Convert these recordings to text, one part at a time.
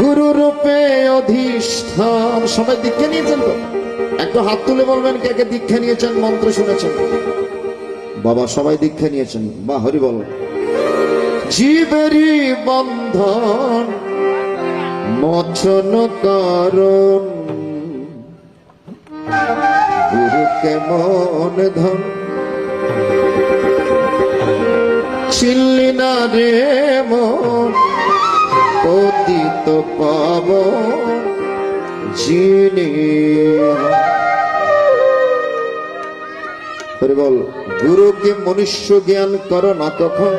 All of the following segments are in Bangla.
গুরু রূপে অধিষ্ঠান। সবাই দীক্ষা নিয়েছেন তো? একটু হাত তুলে বলবেন কে কে দীক্ষা নিয়েছেন, মন্ত্র শুনেছেন? বাবা, সবাই দীক্ষা নিয়েছেন। বা, হরি বল। জীবেরই বন্ধন, মোচন করুন। গুরু কেমন ধন। ছিল্লি না রে মন। পতিত পাব যিনি বল গুরুকে মনুষ্য জ্ঞান করো না তখন।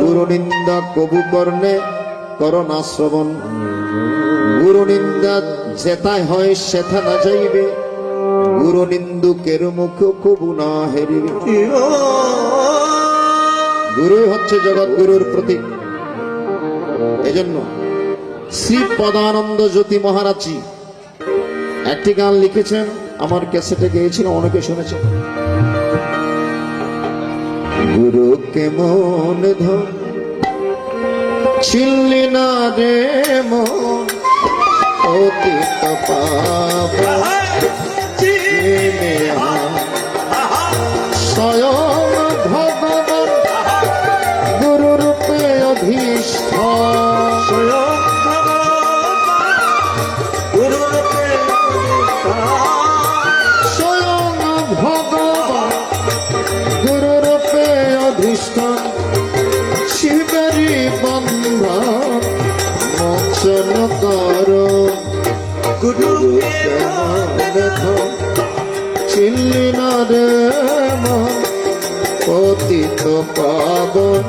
গুরু নিন্দা কবু কর্ণে করো না শ্রবণ। গুরু নিন্দা যেথায় হয় সেথা না যাইবে। গুরু নিন্দুকের মুখ কবু না হেরিবে। গুরু হচ্ছে জগৎ গুরুর প্রতীক। এজন্য শ্রী পদানন্দ জ্যোতি মহারাজজি একটি গান লিখেছেন, আমার ক্যাসেটে গিয়েছিল, অনেকে শুনেছেন। গুরু কেমন ধন ছিল্লি না রে মন, অতীত স্বয়ং ভগবান গুরু রূপে গুরু দেখো চিল্লি না রে পতিত পাবন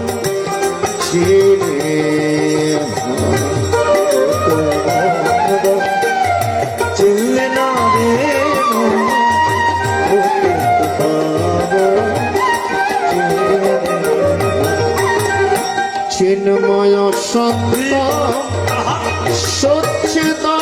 চিনি চিন্ময় সন্ত সচ্চিদানন্দ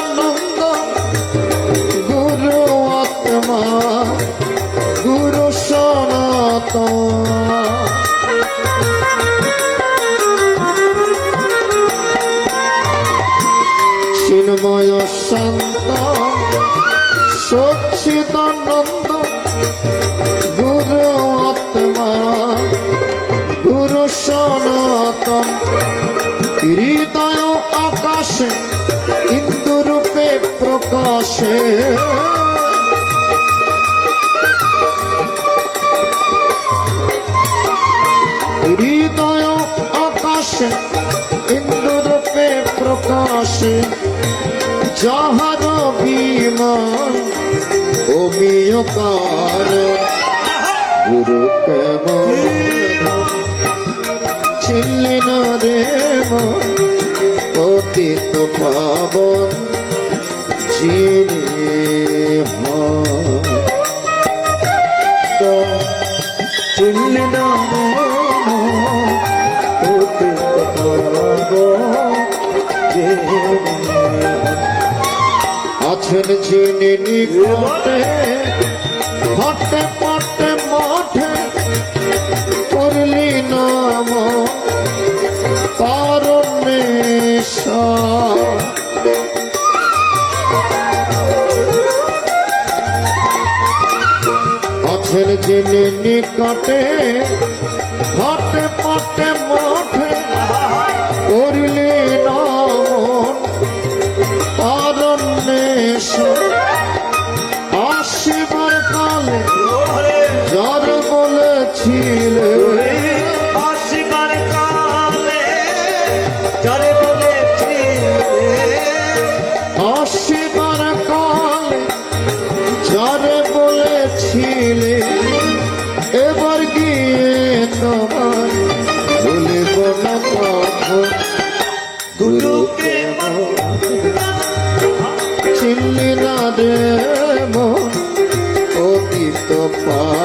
চিন্ময় শান্ত সচ্চিদানন্দ গুরু আত্মা গুরু সনাতন হৃদয় আকাশে ইন্দু রূপে প্রকাশে। আকাশে ইন্দু রূপে প্রকাশে যাহার বিমান অমিয়কার গুরু কেমন ছিল্লি না রে পতিত পাবন যিনি হন। চিল্লি আছেন যিনি নিকটে হটে পটে মঠে করলি নাম পরমেশা আছেন যিনি নিকটে হটে পটে বলেছিলে আসিবার কালে যারে বলেছিলে এবার গিয়ে তোমার ভুলিব না কথা গুরুকে চিল্লি না মন অতীত পাবন